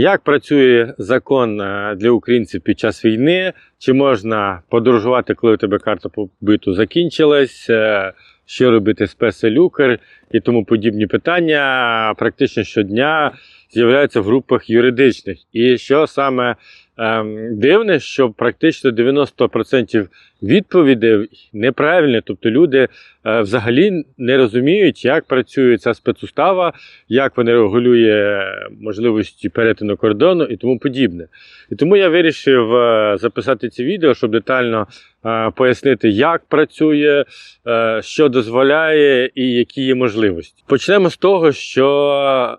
Як працює закон е, для українців під час війни? Чи можна подорожувати, коли у тебе карта побиту закінчилась? Е, Що робити з песелюкер і тому подібні питання практично щодня з'являються в групах юридичних. І що саме дивне, що практично 90% відповідей неправильні, тобто люди е, взагалі не розуміють, як працює ця спецустава, як вона регулює можливості перетину кордону і тому подібне. І тому я вирішив е, записати ці відео, щоб детально е, пояснити, як працює, що дозволяє і які є можливості. Почнемо з того, що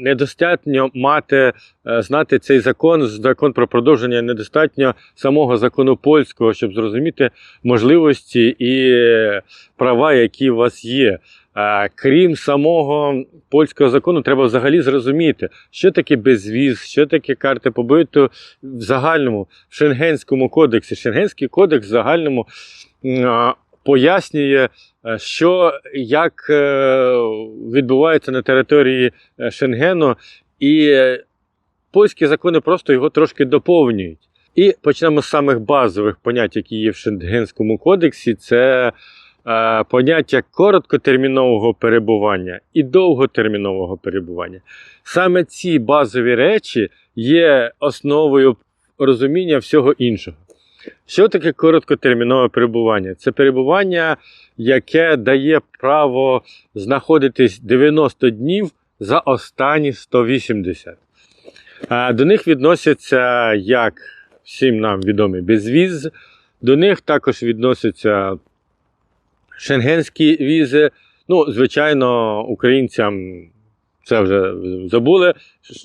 недостатньо мати е, знати цей закон, закон про продовження недостатньо самого закону польського, щоб зрозуміти можливості і права, які у вас є. Е, Крім самого польського закону, треба взагалі зрозуміти, що таке безвіз, що таке карти побиту в загальному в Шенгенському кодексі. Шенгенський кодекс в загальному пояснює, е, що як е, відбувається на території е, Шенгену, і польські закони просто його трошки доповнюють. І почнемо з самих базових понять, які є в Шенгенському кодексі. Це поняття короткотермінового перебування і довготермінового перебування. Саме ці базові речі є основою розуміння всього іншого. Що таке короткотермінове перебування? Це перебування, яке дає право знаходитись 90 днів за останні 180. До них відносяться, як всім нам відомий, безвіз. До них також відносяться шенгенські візи. Ну, звичайно, українцям це вже забули.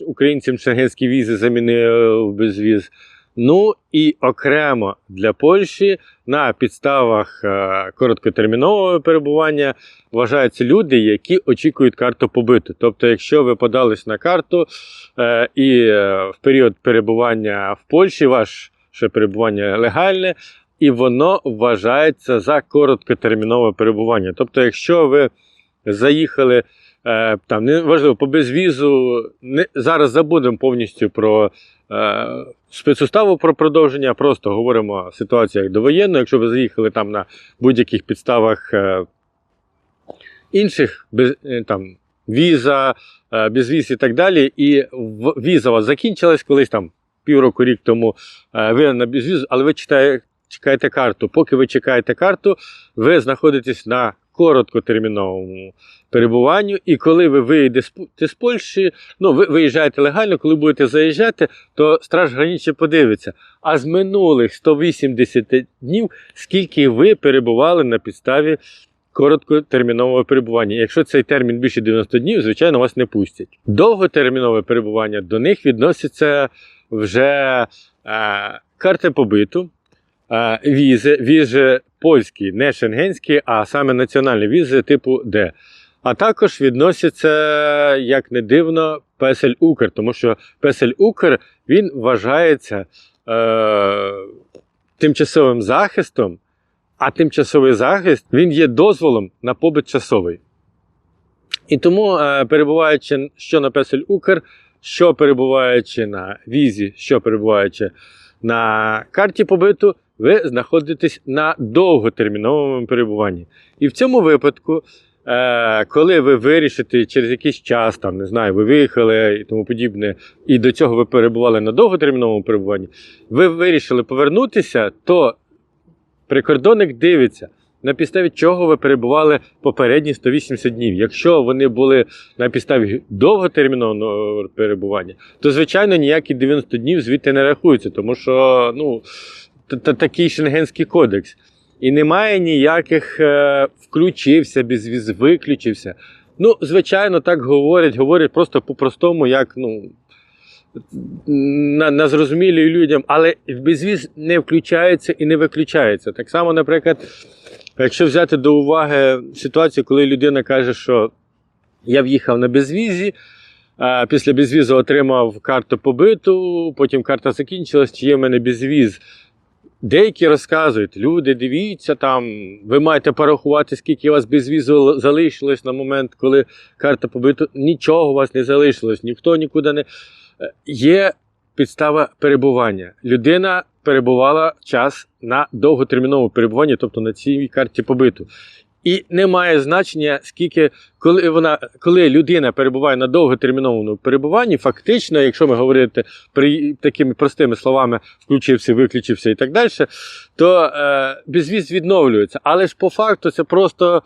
Українцям шенгенські візи замінили в безвіз. Ну і окремо для Польщі на підставах е, короткотермінового перебування вважаються люди, які очікують карту побиту. Тобто, якщо ви подались на карту е, і е, в період перебування в Польщі ваше перебування легальне, і воно вважається за короткотермінове перебування. Тобто, якщо ви заїхали там, неважливо, по безвізу, не, зараз забудемо повністю про е, спецуставу про продовження, просто говоримо ситуацію як довоєнну. Якщо ви заїхали там на будь-яких підставах е, інших, без, е, там, віза, е, безвіз і так далі, і віза у вас закінчилась колись там півроку, рік тому, е, ви на безвізу, але ви читає, чекаєте карту. Поки ви чекаєте карту, ви знаходитесь на короткотерміновому перебуванню, і коли ви виїдете з Польщі, ну ви виїжджаєте легально, коли будете заїжджати, то страж граничі подивиться. А з минулих 180 днів, скільки ви перебували на підставі короткотермінового перебування. Якщо цей термін більше 90 днів, звичайно, вас не пустять. Довготермінове перебування до них відноситься вже е, карти побиту, візи, візи польські, не шенгенські, а саме національні візи типу Д. А також відносяться, як не дивно, Песель Укр, тому що Песель Укр він вважається е, тимчасовим захистом, а тимчасовий захист він є дозволом на побит часовий. І тому, е, перебуваючи що на Песель Укр, що перебуваючи на візі, що перебуваючи на карті побиту, ви знаходитесь на довготерміновому перебуванні. І в цьому випадку, е, коли ви вирішите через якийсь час, там, не знаю, ви виїхали і тому подібне, і до цього ви перебували на довготерміновому перебуванні, ви вирішили повернутися, то прикордонник дивиться. На підставі чого ви перебували попередні 180 днів. Якщо вони були на підставі довготермінового перебування, то звичайно ніякі 90 днів звідти не рахуються, тому що ну, такий шенгенський кодекс. І немає ніяких е, включився, безвіз, виключився. Ну, звичайно, так говорять, говорять просто по-простому, як ну, на, на зрозумілі людям, але безвіз не включається і не виключається. Так само, наприклад, якщо взяти до уваги ситуацію, коли людина каже, що я в'їхав на безвізі, а після безвізу отримав карту побиту, потім карта закінчилась, чи є в мене безвіз. Деякі розказують, люди, дивіться там, ви маєте порахувати, скільки у вас безвізу залишилось на момент, коли карта побиту. Нічого у вас не залишилось, ніхто нікуди не. Е, Є підстава перебування. Людина перебувала час на довготерміновому перебуванні, тобто на цій карті побиту. І не має значення, скільки, коли вона, коли людина перебуває на довготерміновому перебуванні, фактично, якщо ми говорити при такими простими словами, включився, виключився і так далі, то е, безвіз відновлюється. Але ж по факту це просто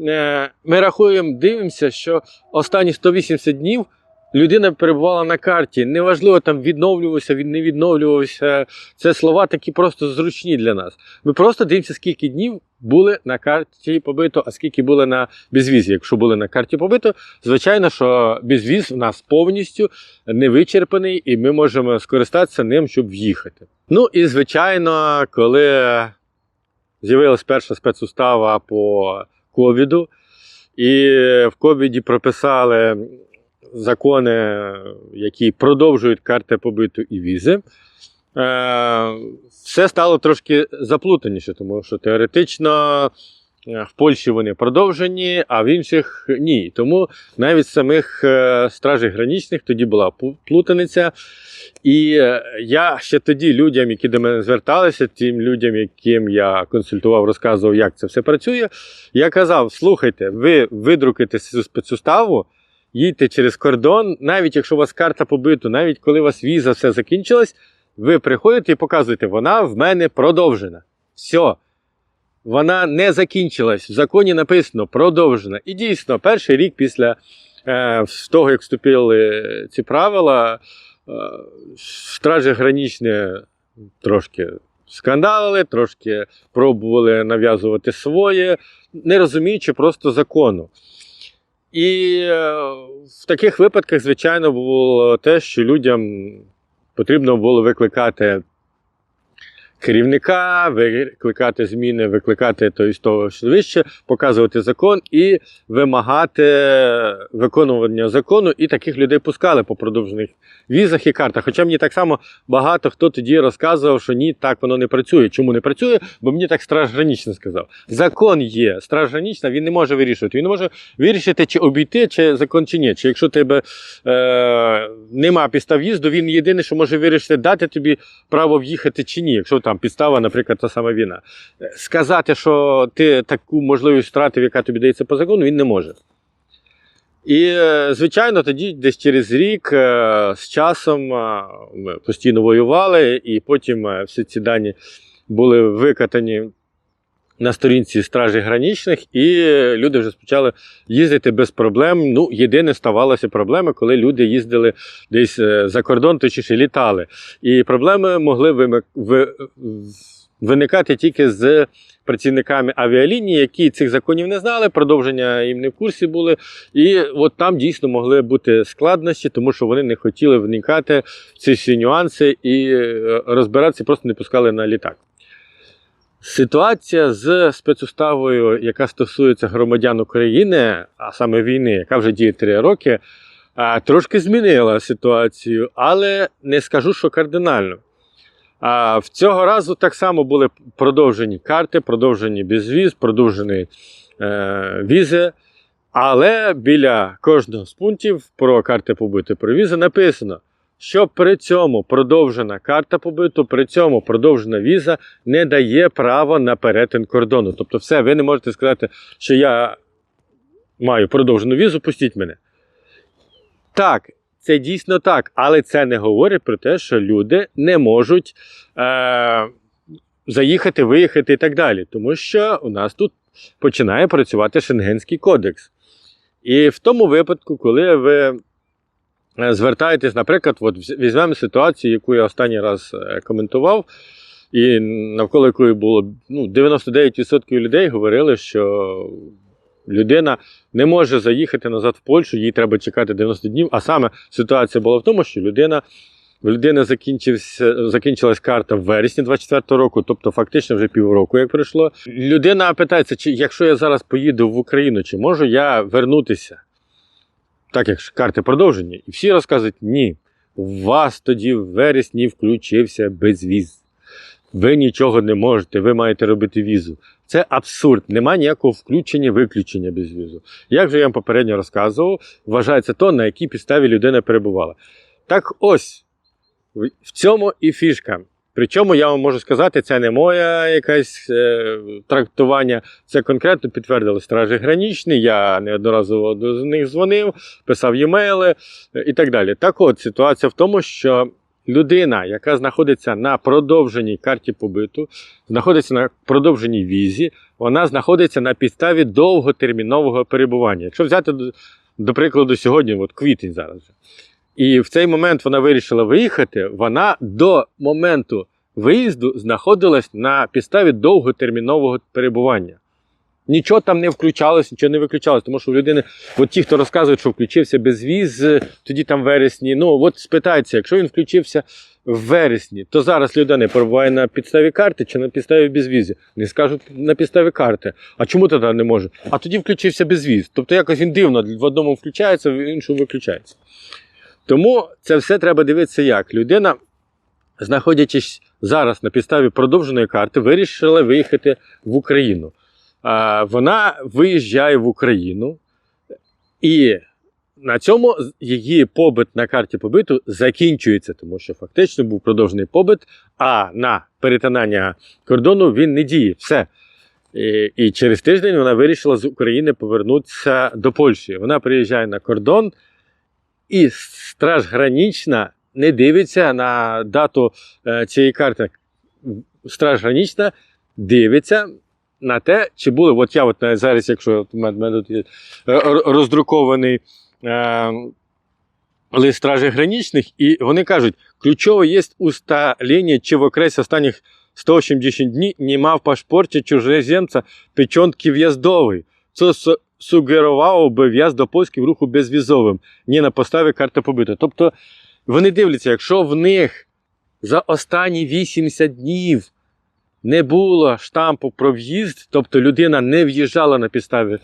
е, ми рахуємо, дивимося, що останні 180 днів людина перебувала на карті. Неважливо, там відновлювався, він не відновлювався. Це слова такі просто зручні для нас. Ми просто дивимося, скільки днів були на карті побито, а скільки були на безвізі. Якщо були на карті побито, звичайно, що безвіз в нас повністю не вичерпаний, і ми можемо скористатися ним, щоб в'їхати. Ну і звичайно, коли з'явилась перша спецустава по ковіду, і в ковіді прописали закони, які продовжують карти побиту і візи. Е, Все стало трошки заплутаніше, тому що теоретично е, в Польщі вони продовжені, а в інших ні. Тому навіть самих е, стражей гранічних тоді була плутаниця. І я ще тоді людям, які до мене зверталися, тим людям, яким я консультував, розказував, як це все працює. Я казав: слухайте, ви видрукуєте цю спецуставу, їдьте через кордон, навіть якщо у вас карта побиту, навіть коли у вас віза все закінчилась, ви приходите і показуєте, вона в мене продовжена. Все. Вона не закінчилась. В законі написано продовжена. І дійсно, перший рік після е, того, як вступили ці правила, е, стражі гранічні трошки скандалили, трошки пробували нав'язувати своє, не розуміючи просто закону. І е, в таких випадках, звичайно, було те, що людям потрібно було викликати керівника, викликати зміни, викликати той з того вище, показувати закон і вимагати виконування закону. І таких людей пускали по продовжених візах і картах. Хоча мені так само багато хто тоді розказував, що ні, так воно не працює. Чому не працює? Бо мені так страж гранічний сказав. Закон є, страж він не може вирішувати. Він може вирішити, чи обійти, чи закон, чи ні. Чи якщо тебе е, нема підстав їзду, він єдине, що може вирішити, дати тобі право в'їхати чи ні, якщо там підстава, наприклад, та сама війна. Сказати, що ти таку можливість втратив, яка тобі дається по закону, він не може. І, е, звичайно, тоді десь через рік е, з часом е, ми постійно воювали, і потім всі ці дані були викатані на сторінці стражі гранічних, і люди вже почали їздити без проблем. Ну, єдине ставалася проблема, коли люди їздили десь е, за кордон, точніше літали. І проблеми могли виникати тільки з працівниками авіалінії, які цих законів не знали, продовження їм не в курсі були. І от там дійсно могли бути складнощі, тому що вони не хотіли вникати в ці всі нюанси і е, розбиратися, просто не пускали на літак. Ситуація з спецуставою, яка стосується громадян України, а саме війни, яка вже діє три роки, трошки змінила ситуацію, але не скажу, що кардинально. В цього разу так само були продовжені карти, продовжені безвіз, продовжені е, візи. Але біля кожного з пунктів про карти побиту про візи написано, що при цьому продовжена карта побиту, при цьому продовжена віза не дає права на перетин кордону. Тобто, все, ви не можете сказати, що я маю продовжену візу, пустіть мене. Так, це дійсно так, але це не говорить про те, що люди не можуть е, заїхати, виїхати і так далі. Тому що у нас тут починає працювати Шенгенський кодекс. І в тому випадку, коли ви звертаєтесь, наприклад, от візьмемо ситуацію, яку я останній раз е, коментував, і навколо якої було ну, 99% людей говорили, що людина не може заїхати назад в Польщу, їй треба чекати 90 днів. А саме ситуація була в тому, що людина. В людини закінчилась карта в вересні 24 року, тобто фактично вже півроку, як пройшло. Людина питається, чи якщо я зараз поїду в Україну, чи можу я вернутися? Так як карти продовжені. І всі розказують, ні. У вас тоді в вересні включився безвіз. Ви нічого не можете, ви маєте робити візу. Це абсурд. Нема ніякого включення, виключення безвізу. Як вже я вам попередньо розказував, вважається то, на якій підставі людина перебувала. Так ось, в цьому і фішка. Причому я вам можу сказати, це не моє якесь е, трактування, це конкретно підтвердили стражі гранічні. Я неодноразово до них дзвонив, писав e-мейли е, і так далі. Так от, ситуація в тому, що людина, яка знаходиться на продовженій карті побиту, знаходиться на продовженій візі, вона знаходиться на підставі довготермінового перебування. Якщо взяти до, до прикладу, сьогодні, от квітень зараз. І в цей момент вона вирішила виїхати, вона до моменту виїзду знаходилась на підставі довготермінового перебування. Нічого там не включалось, нічого не виключалось, тому що у людини, от ті, хто розказують, що включився без віз, е, тоді там в вересні. Ну от спитається, якщо він включився в вересні, то зараз людина перебуває на підставі карти чи на підставі безвізі. Не скажуть на підставі карти. А чому тоді не може? А тоді включився безвіз. Тобто якось він дивно в одному включається, в іншому виключається. Тому це все треба дивитися як. Людина, знаходячись зараз на підставі продовженої карти, вирішила виїхати в Україну. Вона виїжджає в Україну, і на цьому її побит на карті побиту закінчується, тому що фактично був продовжений побит, а на перетинання кордону він не діє. Все. І, і через тиждень вона вирішила з України повернутися до Польщі. Вона приїжджає на кордон, і страж гранічна не дивиться на дату е, цієї карти. Страж гранічна дивиться на те, чи були. От я от зараз, якщо в мене тут є е, роздрукований е, лист стражі граничних, і вони кажуть, ключово є усталення, чи в окресі останніх 180 днів не мав пашпорті чужеземця печонки в'їздовий. Це су- сугерувало би в'їзд до Польщі в руху безвізовим, не на поставі карти побиту. Тобто вони дивляться, якщо в них за останні 80 днів не було штампу про в'їзд, тобто людина не в'їжджала на підставі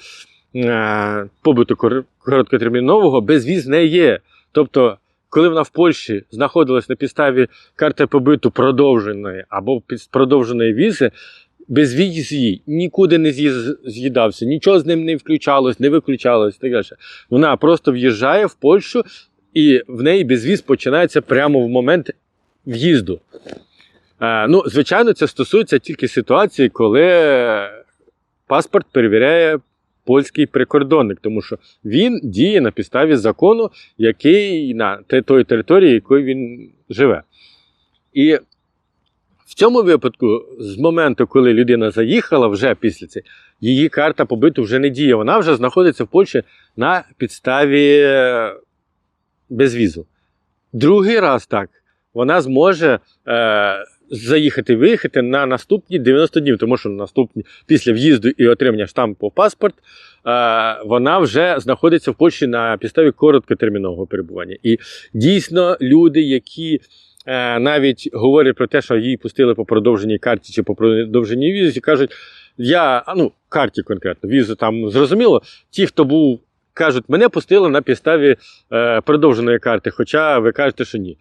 е, побиту кор- короткотермінового, безвіз не є. Тобто, коли вона в Польщі знаходилась на підставі карти побиту продовженої або продовженої візи, безвіз їй нікуди не з'їдався, нічого з ним не включалось, не виключалось. Так далі. Вона просто в'їжджає в Польщу, і в неї безвіз починається прямо в момент в'їзду. Е, ну, звичайно, це стосується тільки ситуації, коли паспорт перевіряє польський прикордонник, тому що він діє на підставі закону, який на тої території, якої він живе. І цьому випадку, з моменту, коли людина заїхала вже після цього, її карта побиту вже не діє. Вона вже знаходиться в Польщі на підставі е, безвізу. Другий раз так, вона зможе е, заїхати виїхати на наступні 90 днів, тому що наступні після в'їзду і отримання штампу паспорт е, вона вже знаходиться в Польщі на підставі короткотермінового перебування. І дійсно люди, які навіть говорять про те, що її пустили по продовженій карті чи по продовженій візі, кажуть, я, ну, карті конкретно, візу там зрозуміло, ті, хто був. Кажуть, мене пустили на підставі е, продовженої карти, хоча ви кажете, що ні.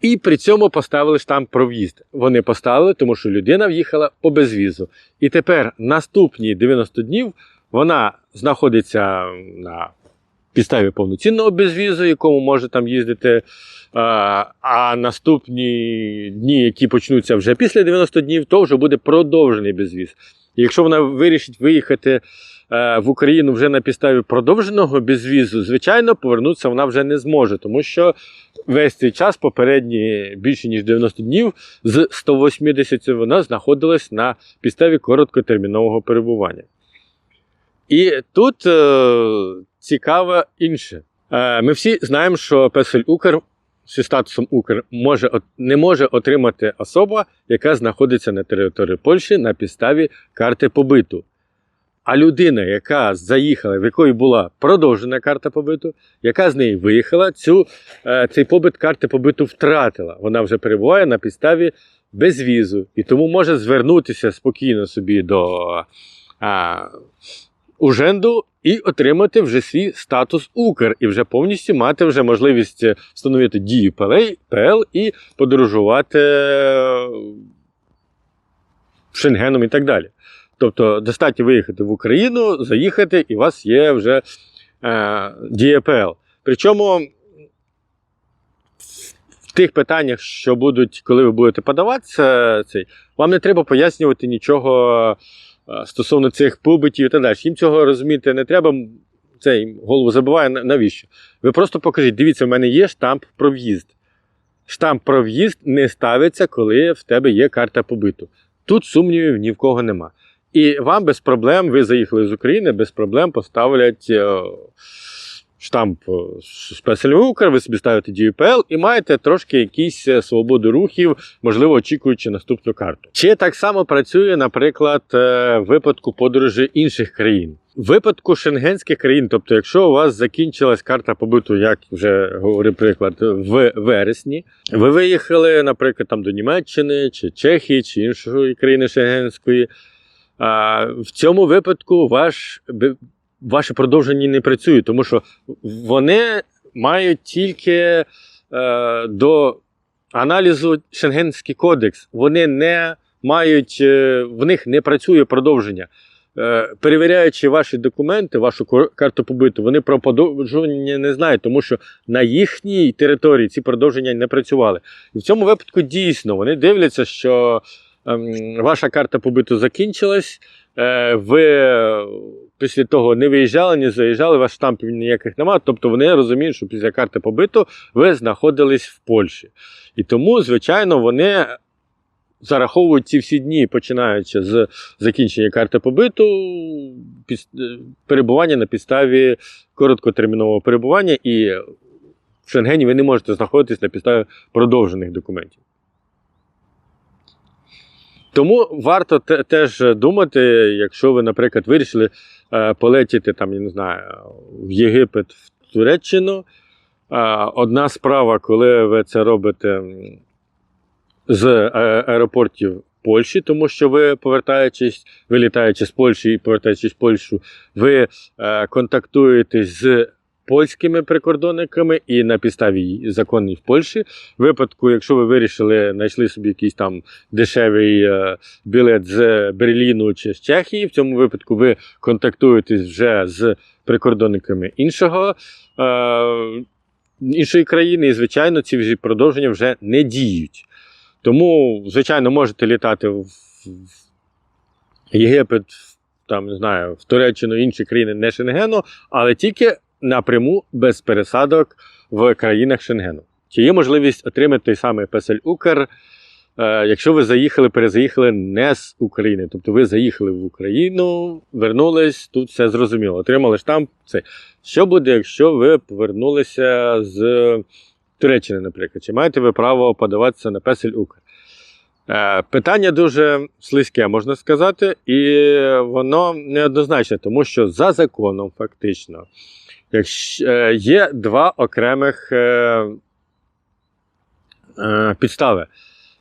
І при цьому поставили штамп про в'їзд. Вони поставили, тому що людина в'їхала по безвізу. І тепер наступні 90 днів вона знаходиться на підставі повноцінного безвізу, якому може там їздити. А, наступні дні, які почнуться вже після 90 днів, то вже буде продовжений безвіз. І якщо вона вирішить виїхати е, в Україну вже на підставі продовженого безвізу, звичайно, повернутися вона вже не зможе, тому що весь цей час, попередні більше ніж 90 днів, з 180 вона знаходилась на підставі короткотермінового перебування. І тут е, цікаво інше. Е, ми всі знаємо, що Песель Укр зі статусом Укр може, не може отримати особа, яка знаходиться на території Польщі на підставі карти побиту. А людина, яка заїхала, в якої була продовжена карта побиту, яка з неї виїхала, цю, е, цей побит карти побиту втратила. Вона вже перебуває на підставі безвізу. І тому може звернутися спокійно собі до а, Уженду і отримати вже свій статус Укр, і вже повністю мати вже можливість встановити дію ПЛ і подорожувати е, Шенгеном і так далі. Тобто достатньо виїхати в Україну, заїхати, і у вас є вже е, дія ПЛ. Причому в тих питаннях, що будуть, коли ви будете подаватися, цей, вам не треба пояснювати нічого е, стосовно цих побитів і так далі. Їм цього розуміти не треба. Це їм голову забиває, навіщо? Ви просто покажіть, дивіться, в мене є штамп про в'їзд. Штамп про в'їзд не ставиться, коли в тебе є карта побиту. Тут сумнівів ні в кого нема. І вам без проблем, ви заїхали з України, без проблем поставлять е, штамп е, Укр, ви собі ставите DUPL і маєте трошки якісь е, свободу рухів, можливо, очікуючи наступну карту. Чи так само працює, наприклад, е, в випадку подорожі інших країн? В випадку шенгенських країн, тобто, якщо у вас закінчилась карта побиту, як вже говорив приклад, в вересні, ви виїхали, наприклад, там до Німеччини чи Чехії чи іншої країни Шенгенської. В цьому випадку ваш, ваше продовження не працює, тому що вони мають тільки е, до аналізу Шенгенський кодекс. Вони не мають, е, в них не працює продовження. Е, перевіряючи ваші документи, вашу карту побиту, вони про продовження не знають, тому що на їхній території ці продовження не працювали. І в цьому випадку дійсно вони дивляться, що ем, ваша карта побиту закінчилась. Е, ви після того не виїжджали, не заїжджали, ваш штампів ніяких немає. Тобто вони розуміють, що після карти побиту ви знаходились в Польщі. І тому, звичайно, вони зараховують ці всі дні, починаючи з закінчення карти побиту, е, перебування на підставі короткотермінового перебування, і в Шенгені ви не можете знаходитись на підставі продовжених документів. Тому варто те- теж думати, якщо ви, наприклад, вирішили е, полетіти там, я не знаю, в Єгипет, в Туреччину. Е, одна справа, коли ви це робите з е, аеропортів Польщі, тому що ви повертаючись, вилітаючи з Польщі і повертаючись в Польщу, ви е, контактуєтесь з польськими прикордонниками і на підставі законів Польщі. В випадку, якщо ви вирішили, знайшли собі якийсь там дешевий е, білет з Берліну чи з Чехії, в цьому випадку ви контактуєтесь вже з прикордонниками іншого. Е, Іншої країни, і, звичайно, ці вже продовження вже не діють. Тому, звичайно, можете літати в Єгипет, там, не знаю, в Туреччину, інші країни не Шенгену, але тільки напряму без пересадок в країнах Шенгену. Чи є можливість отримати той самий Песель Укр, е, якщо ви заїхали, перезаїхали не з України. Тобто ви заїхали в Україну, вернулись, тут все зрозуміло. Отримали штамп. Це. Що буде, якщо ви повернулися з Туреччини, наприклад? Чи маєте ви право подаватися на Песель Укр? Е, Питання дуже слизьке, можна сказати, і воно неоднозначне, тому що за законом, фактично, якщо, е, є два окремих е, е, підстави,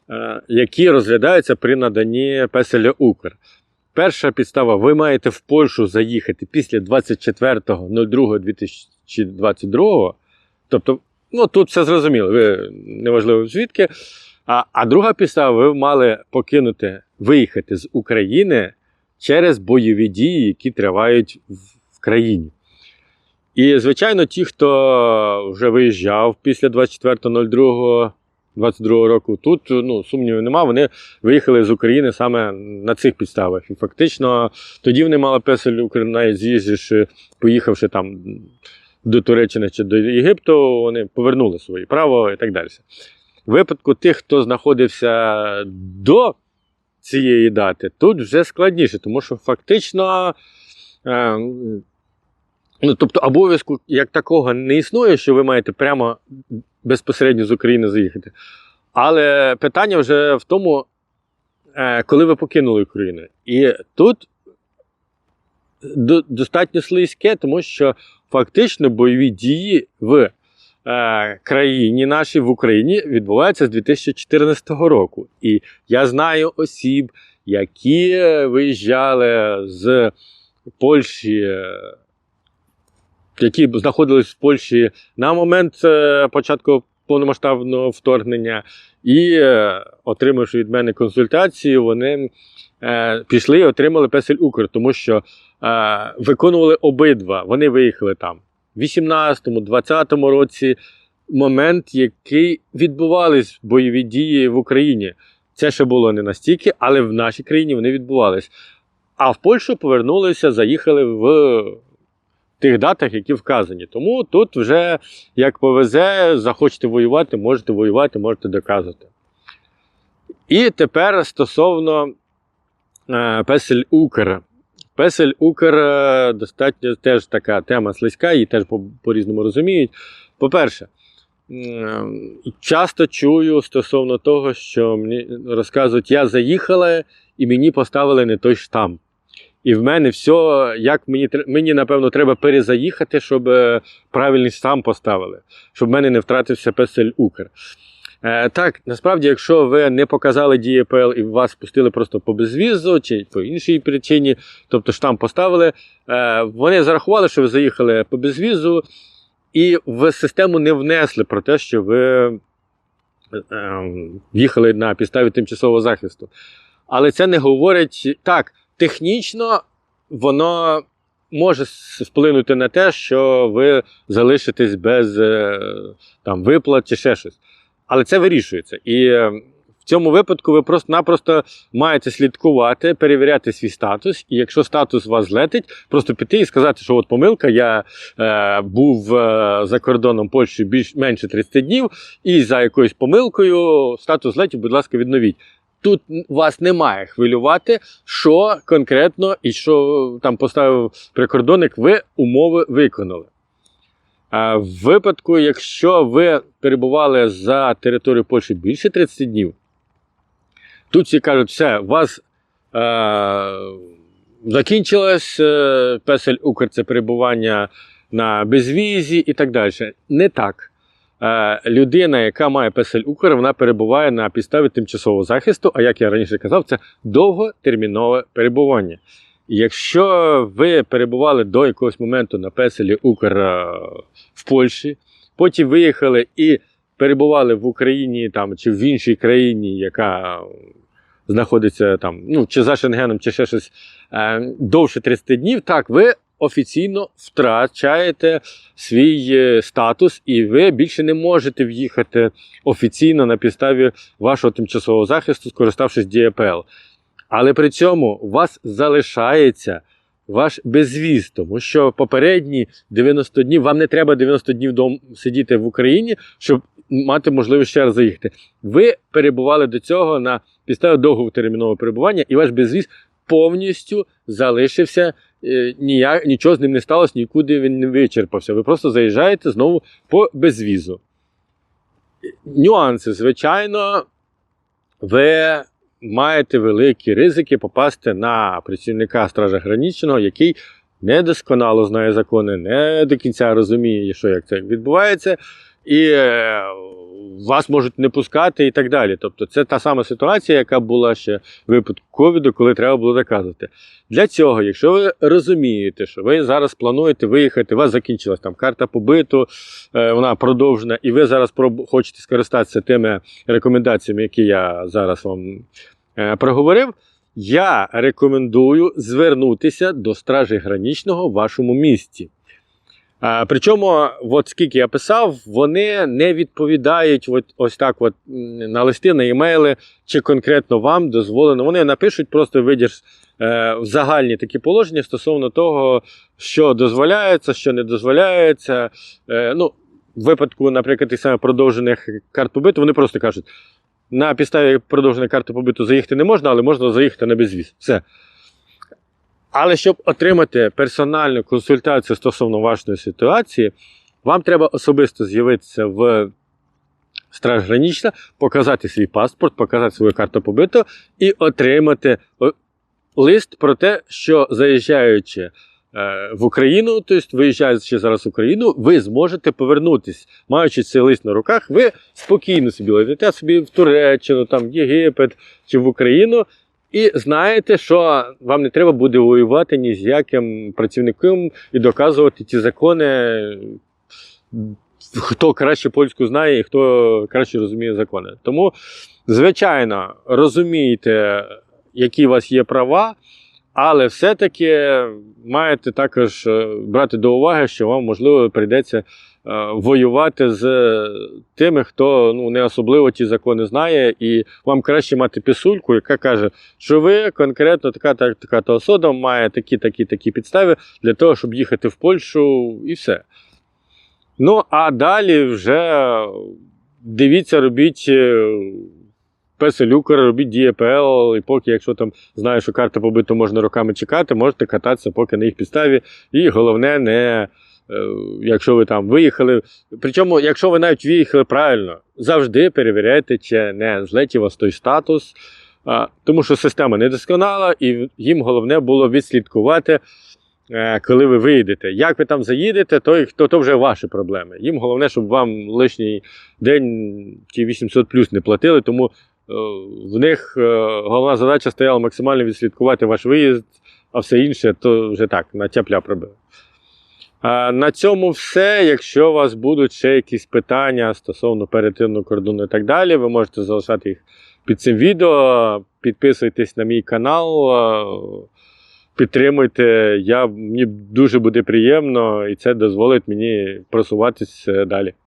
е, які розглядаються при наданні песеля Укр. Перша підстава: ви маєте в Польщу заїхати після 24.02.2022. Тобто, ну тут все зрозуміло, ви неважливо звідки. А, а друга підстава, ви мали покинути, виїхати з України через бойові дії, які тривають в, в країні. І, звичайно, ті, хто вже виїжджав після 24.02.22 року, тут ну, сумнівів нема, вони виїхали з України саме на цих підставах. І фактично тоді вони мали песель України, з'їздивши, поїхавши там до Туреччини чи до Єгипту, вони повернули своє право і так далі. В випадку тих, хто знаходився до цієї дати, тут вже складніше, тому що фактично. Е, ну, тобто обов'язку як такого не існує, що ви маєте прямо безпосередньо з України заїхати. Але питання вже в тому, е, коли ви покинули Україну. І тут достатньо слизьке, тому що фактично бойові дії в е, країні нашій в Україні відбуваються з 2014 року. І я знаю осіб, які виїжджали з Польщі, е, які знаходились в Польщі на момент е, початку повномасштабного вторгнення, і, е, отримавши від мене консультацію, вони е, пішли і отримали песель Укр, тому що виконували обидва. Вони виїхали там в 18-му, 20-му році. момент, який відбувались бойові дії в Україні. Це ще було не настільки, але в нашій країні вони відбувались. А в Польщу повернулися, заїхали в тих датах, які вказані. Тому тут вже як повезе, захочете воювати, можете воювати, можете доказувати. І тепер стосовно е, Песель Укр. Песель Укр е, достатньо теж така тема слизька, її теж по- по-різному розуміють. По-перше, м, часто чую стосовно того, що мені розказують, я заїхала і мені поставили не той штамп. І в мене все, як мені мені, напевно, треба перезаїхати, щоб е, правильний штамп поставили, щоб в мене не втратився песель Укр. Е, так, насправді, якщо ви не показали ДІЄПЛ і вас пустили просто по безвізу чи по іншій причині, тобто штамп поставили, е, вони зарахували, що ви заїхали по безвізу, і в систему не внесли про те, що ви е, ем, їхали на підставі тимчасового захисту. Але це не говорить так, технічно воно може вплинути на те, що ви залишитесь без е, там, виплат чи ще щось. Але це вирішується. І е, в цьому випадку ви просто-напросто маєте слідкувати, перевіряти свій статус. І якщо статус вас злетить, просто піти і сказати, що от помилка, я е, був е, за кордоном Польщі більш менше 30 днів, і за якоюсь помилкою статус злетів, будь ласка, відновіть. Тут вас не має хвилювати, що конкретно і що там поставив прикордонник, ви умови виконали. А в випадку, якщо ви перебували за територією Польщі більше 30 днів, тут всі кажуть, все, у вас е, закінчилось е, песель Укр, перебування на безвізі і так далі. Не так. Е, людина, яка має песель Укр, вона перебуває на підставі тимчасового захисту, а як я раніше казав, це довготермінове перебування. Якщо ви перебували до якогось моменту на песелі Укр е, в Польщі, потім виїхали і перебували в Україні там, чи в іншій країні, яка знаходиться там, ну, чи за Шенгеном, чи ще щось е, довше 30 днів, так, ви офіційно втрачаєте свій е, статус, і ви більше не можете в'їхати офіційно на підставі вашого тимчасового захисту, скориставшись ДІПЛ. Але при цьому у вас залишається ваш безвіз, тому що попередні 90 днів вам не треба 90 днів дом сидіти в Україні, щоб мати можливість ще раз заїхати. Ви перебували до цього на підставі довготермінового перебування, і ваш безвіз повністю залишився. Е, Ніяк, нічого з ним не сталося, нікуди він не вичерпався. Ви просто заїжджаєте знову по безвізу. Нюанси, звичайно, ви маєте великі ризики попасти на працівника стража граничного, який недосконало знає закони, не до кінця розуміє, що як це відбувається, і е, вас можуть не пускати і так далі. Тобто це та сама ситуація, яка була ще в випадку ковіду, коли треба було доказувати. Для цього, якщо ви розумієте, що ви зараз плануєте виїхати, у вас закінчилась там карта побиту, е, вона продовжена, і ви зараз хочете скористатися тими рекомендаціями, які я зараз вам е, проговорив, я рекомендую звернутися до стражі граничного в вашому місті. Причому, от скільки я писав, вони не відповідають от, ось так от, на листи, на емейли, чи конкретно вам дозволено. Вони напишуть просто видіж е, в загальні такі положення стосовно того, що дозволяється, що не дозволяється. Е, ну, в випадку, наприклад, тих самих продовжених карт побиту, вони просто кажуть: на підставі продовженої карти побиту заїхати не можна, але можна заїхати на безвіз. Все. Але щоб отримати персональну консультацію стосовно вашої ситуації, вам треба особисто з'явитися в страж гранічна, показати свій паспорт, показати свою карту побиту і отримати лист про те, що заїжджаючи е, в Україну, тобто виїжджаючи зараз в Україну, ви зможете повернутися. Маючи цей лист на руках, ви спокійно собі летите собі в Туреччину, там, в Єгипет чи в Україну. І знаєте, що вам не треба буде воювати ні з яким працівником і доказувати ті закони, хто краще польську знає і хто краще розуміє закони. Тому, звичайно, розумійте, які у вас є права, Але все-таки маєте також е, брати до уваги, що вам можливо прийдеться воювати з тими, хто ну, не особливо ті закони знає, і вам краще мати писульку, яка каже, що ви конкретно така та така та особа має такі, такі, такі підстави для того, щоб їхати в Польщу, і все. Ну, а далі вже дивіться, робіть. е, Песелюкер, робіть ДІПЛ, і поки, якщо там знаєш, що карта побиту можна роками чекати, можете кататися поки на їх підставі. І головне, не е, якщо ви там виїхали. Причому, якщо ви навіть виїхали правильно, завжди перевіряйте, чи не злетів вас той статус. Тому що система недосконала, і їм головне було відслідкувати, е, коли ви виїдете. Як ви там заїдете, то, то, то вже ваші проблеми. Їм головне, щоб вам лишній день ті 800 плюс не платили, тому Е, В них е, головна задача стояла максимально відслідкувати ваш виїзд, а все інше то вже так, на тяпля пробили. На цьому все. Якщо у вас будуть ще якісь питання стосовно перетину кордону і так далі, ви можете залишати їх під цим відео. Підписуйтесь на мій канал, підтримуйте. Я, мені дуже буде приємно, і це дозволить мені просуватись е, далі.